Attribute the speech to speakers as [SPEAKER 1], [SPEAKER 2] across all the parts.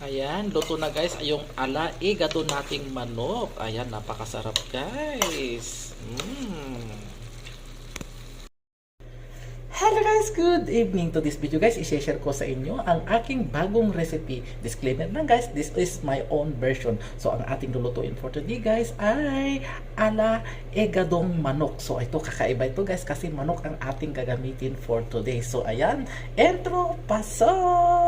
[SPEAKER 1] Ayan, luto na guys yung ala igado nating manok. Ayan, napakasarap guys. Mm. Hello guys! Good evening to this video guys. I-share ko sa inyo ang aking bagong recipe. Disclaimer lang guys, this is my own version. So ang ating lulutuin for today guys ay ala egadong manok. So ito kakaiba ito guys kasi manok ang ating gagamitin for today. So ayan, intro, pasok!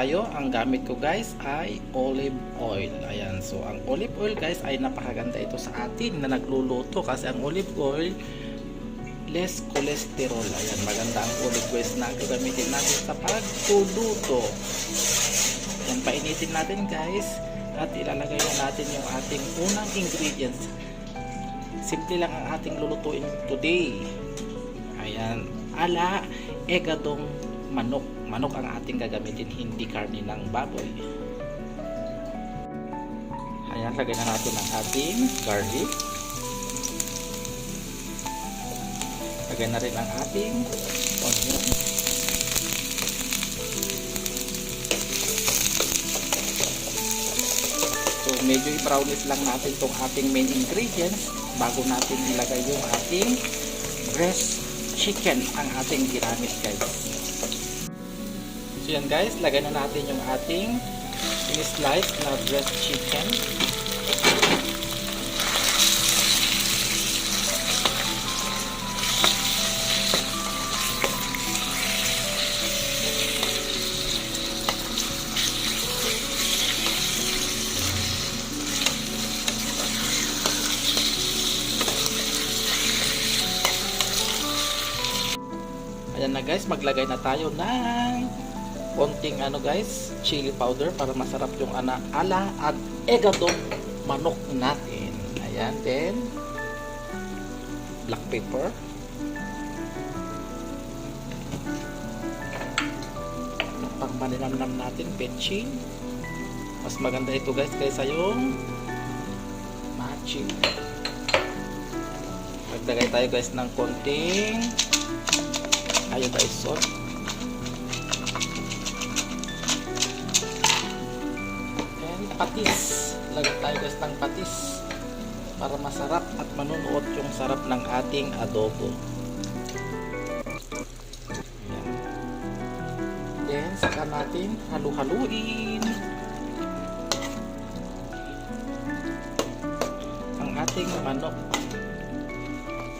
[SPEAKER 1] Tayo. Ang gamit ko guys ay olive oil. Ayan, so ang olive oil guys ay napakaganda ito sa atin na nagluluto kasi ang olive oil less cholesterol. Ayan, maganda ang olive oil na gagamitin natin sa pagluluto. Ayan, painitin natin guys at ilalagay na natin yung ating unang ingredients. Simple lang ang ating lulutuin today. Ayan, ala egadong manok. Manok ang ating gagamitin, hindi karne ng baboy. Ayan, lagay na natin ang ating garlic. Lagay na rin ang ating onion. So, medyo i-brownish lang natin itong ating main ingredients bago natin ilagay yung ating breast chicken ang ating ginamit guys. Yan guys, lagay na natin yung ating slice na breast chicken. Ayan na guys, maglagay na tayo ng konting ano guys, chili powder para masarap yung ana ala at egadong manok natin. Ayan, then black pepper. Pang maninamnam natin, petchin. Mas maganda ito guys kaysa yung matching. Maglagay tayo guys ng konting iodized salt. Patis. Lagay tayo guys ng patis para masarap at manunuot yung sarap ng ating adobo. Ayan. Then, saka natin halu-haluin ang ating manok.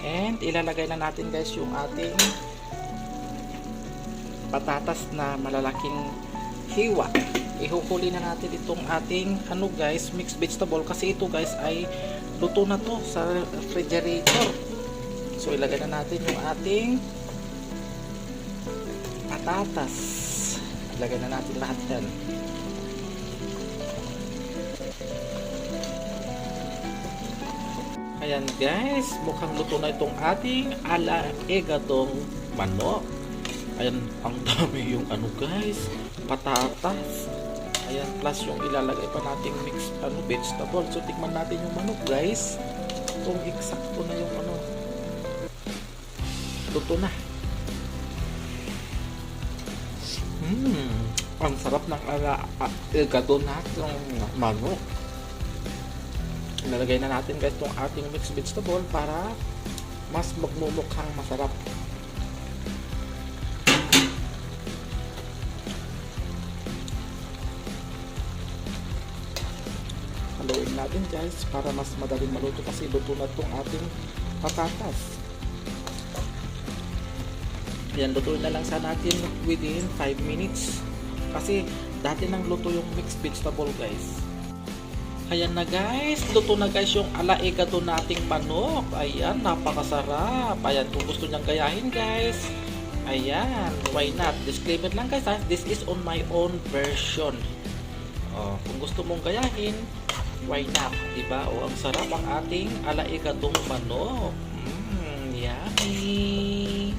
[SPEAKER 1] And ilalagay na natin guys yung ating patatas na malalaking hiwa. Ihukuli na natin itong ating ano guys, mixed vegetable kasi ito guys ay luto na to sa refrigerator. So ilagay na natin yung ating patatas. Ilagay na natin lahat yan. Ayan guys, mukhang luto na itong ating ala egadong manok. Ayan, ang dami yung ano guys, patatas. Ayan, plus yung ilalagay pa nating mixed ano, vegetable. So, tikman natin yung manok guys. Kung eksakto na yung ano. Luto na. Hmm, ang sarap ng ala, uh, gado natin manok. Ilalagay na natin guys itong ating mixed vegetable para mas magmumukhang masarap. Natin guys para mas madaling maluto kasi luto na itong ating patatas. Yan lutuin na lang sa natin within 5 minutes. Kasi dati nang luto yung mixed vegetable guys. Ayan na guys. Luto na guys yung alaegado nating manok. Ayan napakasarap. Ayan kung gusto nyang gayahin guys. Ayan why not? Disclaimer lang guys ha? this is on my own version. Oh, kung gusto mong gayahin, why not, 'di ba? O ang sarap ang ating alaigadong manok. Mm, yummy.